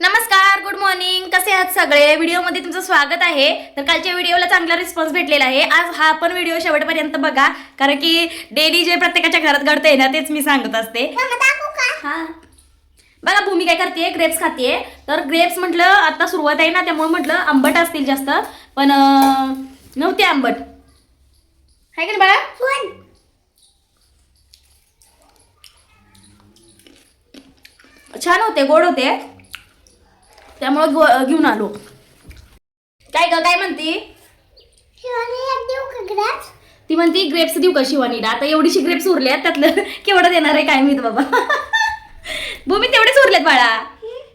नमस्कार good morning कसे आहात सगळे? व्हिडिओमध्ये तुमचं स्वागत आहे. तर कालच्या व्हिडिओला चांगला रिस्पॉन्स भेटलेला आहे. आज हा पण व्हिडिओ शेवटपर्यंत बघा. कारण की डेली जे प्रत्येकाच्या घरात घडतंय ना तेच मी सांगत असते. हा. बघा भूमी काय करते ग्रेप्स खाते तर ग्रेप्स म्हटलं आता सुरुवात आहे ना त्यामुळे म्हटलं आंबट असतील जास्त. पण नव्हते आंबट. आहे का बाळा? छान होते गोड होते. त्यामुळं घेऊन आलो. काय ग काय म्हणती? ती म्हणती ग्रेप्स देऊ का शिवानीला? आता एवढीशी ग्रेप्स उरल्यात त्यातलं केवढं देणार आहे काय माहीत बाबा. भूमी तेवढेच उरलेत बाळा.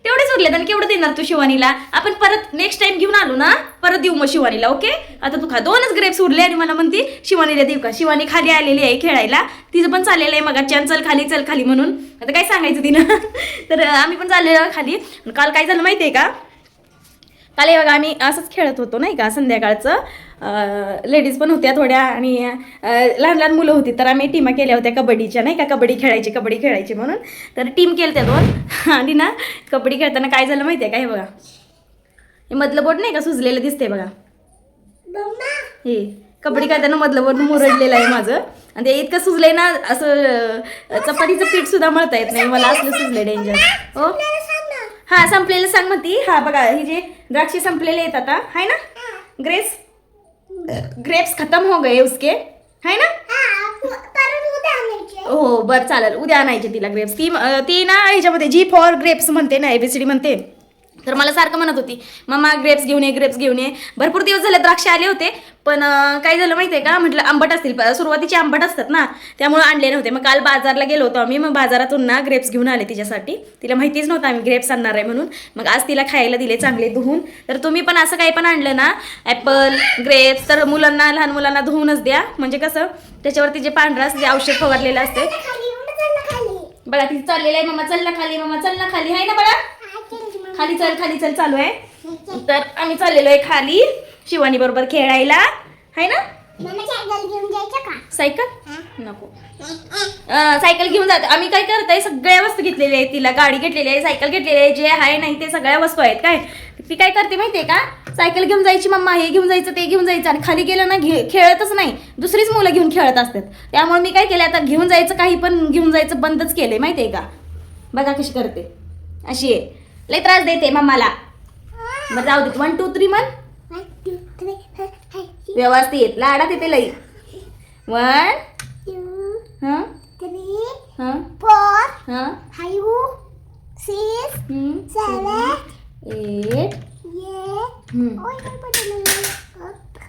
तेवढेच उरलेत आणि केवढं देणार तू शिवानीला? आपण परत नेक्स्ट टाइम घेऊन आलो ना परत देऊ मग शिवानीला ओके आता तू खा दोनच ग्रेप्स उरले आणि मला म्हणते शिवानीला देऊ का शिवानी खाली आलेली आहे खेळायला. तिचं पण चाललेलं आहे मग चल चल खाली चल खाली म्हणून. आता काय सांगायचं तिनं? तर आम्ही पण चाललेलो खाली. काल काय झालं माहिती आहे का? काल हे बघा आम्ही असंच खेळत होतो नाही का संध्याकाळचं. लेडीज पण होत्या थोड्या आणि लहान लहान मुलं होती तर आम्ही टीमा केल्या होत्या कबड्डीच्या नाही का? कबड्डी खेळायची कबड्डी खेळायची म्हणून. तर टीम केलं दोन. आणि ना कबड्डी खेळताना काय झालं माहिती आहे का हे बघा? हे मधलं बोट नाही का सुजलेलं दिसते बघा? हे कबड्डी खेळताना मधलं बोट मुरडलेलं आहे माझं. आणि ते इतकं सुजलंय ना असं चपातीचं पीठ सुद्धा मळता येत नाही. मला असलं सुजलंय डेंजर हो? हा संपलेलं सांग म्हणती. हा बघा हे जे द्राक्षे संपलेले आहेत आता हाय ना? ग्रेस ग्रेप्स खतम हो गए उसके हाय ना? हो बरं चालेल. उद्या आणायचे तिला ग्रेप्स ती ती ना ह्याच्यामध्ये जी फॉर ग्रेप्स म्हणते ना एबीसीडी म्हणते. तर मला सारखं म्हणत होती मम्मा ग्रेप्स घेऊन ये ग्रेप्स घेऊन ये. भरपूर दिवस झाले द्राक्षे आले होते पण काय झालं माहिती आहे का? म्हटलं आंबट असतील सुरुवातीचे आंबट असतात ना त्यामुळे आणले नव्हते. मग काल बाजारला गेलो होतो आम्ही मग बाजारातून ना ग्रेप्स घेऊन आले तिच्यासाठी. तिला माहितीच नव्हतं आम्ही ग्रेप्स आणणार आहे म्हणून. मग आज तिला खायला दिले चांगले धुवून. तर तुम्ही पण असं काही पण आणलं ना ॲपल ग्रेप्स तर मुलांना लहान मुलांना धुवूनच द्या. म्हणजे कसं त्याच्यावरती जे पांढरं असते औषध फवारलेलं असते. बघा तिथे चाललेलं आहे. मम्मा चल ना खाली मम्मा चल ना खाली. आहे ना बघा. खाली चल खाली चल चालू आहे. तर आम्ही चाललेलो आहे खाली. शिवानी बरोबर खेळायला. आहे ना? सायकल नको. सायकल घेऊन जात. आम्ही काय करताय सगळ्या वस्तू घेतलेल्या आहेत तिला. गाडी घेतलेली आहे सायकल घेतलेली आहे. जे आहे नाही ते सगळ्या वस्तू आहेत. काय? ती काय करते माहितीये का? सायकल घेऊन जायची मम्मा हे घेऊन जायचं ते घेऊन जायचं. आणि खाली गेलं ना घे खेळतच नाही. दुसरीच मुलं घेऊन खेळत असतात. त्यामुळे मी काय केलं आता घेऊन जायचं काही पण घेऊन जायचं बंदच केलंय. माहितीये का? बघा कशी करते. अशी आहे. लय त्रास देते मम्माला मग जाऊ दे. वन टू थ्री म्हण. व्यवस्थित. लाडात येते लई. वन हं? हं? हं? हं? एट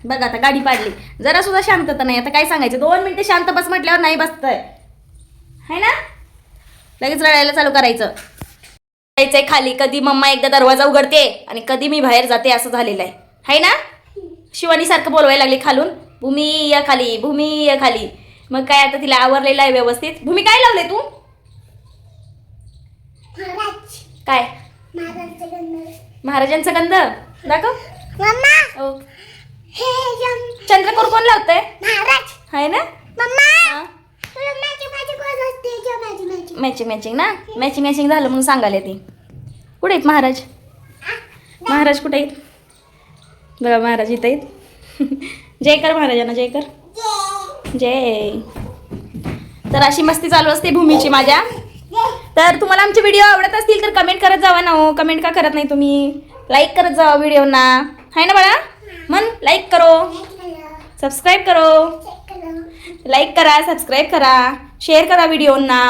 बघा आता गाडी पाडली. जरा सुद्धा शांतता नाही. आता काय सांगायचं? दोन मिनिटं शांत बस म्हटल्यावर नाही बसतंय. है ना? लगेच रडायला चालू करायचं. जायचंय खाली. कधी मम्मा एकदा दरवाजा उघडते आणि कधी मी बाहेर जाते असं झालेलं आहे. है ना? शिवानी सारखं बोलवायला लागली खालून. भूमी या खाली भूमी या खाली. मग काय आता तिला आवरलेलं आहे व्यवस्थित? भूमी काय लावले तू? काय? महाराजांचा गंध. दाखव. ओ चंद्रकोर कोण लावतंय? आहे ना? मॅचिंग मॅचिंग ना? मॅचिंग मॅचिंग झालं म्हणून सांगायला ती. कुठे आहेत महाराज? महाराज कुठे आहेत? बघा महाराज इथं आहेत. जय कर महाराजांना जय कर. जय. तर अशी मस्ती चालू असते भूमीची माझ्या. तर तुम्हाला आमचे व्हिडिओ आवडत असतील तर कमेंट करत जावा ना हो. कमेंट का करत नाही तुम्ही? लाईक करत जावा व्हिडिओना आहे ना बाळा? मन लाईक करो. सबस्क्राईब करो. लाईक करा सबस्क्राईब करा. शेअर करा व्हिडिओंना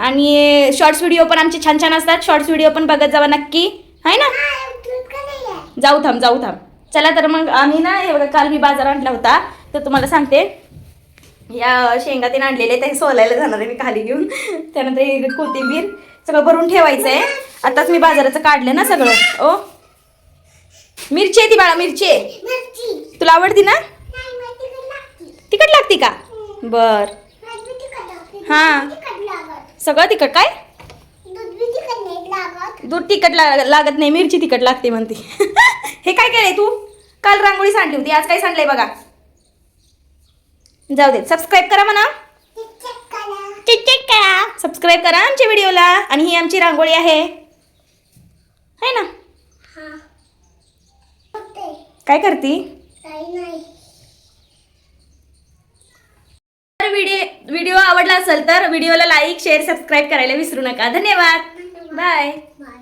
आणि शॉर्ट्स व्हिडिओ पण आमचे छान छान असतात. शॉर्ट्स व्हिडिओ पण बघत जावा नक्की. आहे ना? जाऊ थांब जाऊ थांब. चला तर मग आम्ही ना हे बघा काल मी बाजार आणला होता. तर तुम्हाला सांगते. या शेंगा ते आणलेले ते सोलायला जाणार आहे मी खाली घेऊन. त्यानंतर हे कोथिंबीर सगळं भरून ठेवायचं आहे आताच मी बाजाराचं काढलं ना सगळं. ओ? मिरची आहे ती बाळा मिरची आहे. तुला आवडती ना? तिखट लागती. का? बर. हा सगळं तिखट काय? दूध तिखट लाग- लागत. नाही मिरची तिखट लागते म्हणते. हे काय केलंय तू? काल रांगोळी सांडली होती आज काय सांडलंय बघा. जाऊ दे सबस्क्राईब करा म्हणा. करा. सबस्क्राईब करा. आमच्या व्हिडिओला. आणि ही आमची रांगोळी आहे. है ना? काय करती? काही नाही तर व्हिडिओ व्हिडिओ आवडला असेल तर व्हिडिओला लाईक शेअर सबस्क्राईब करायला विसरू नका. धन्यवाद. बाय. बाय.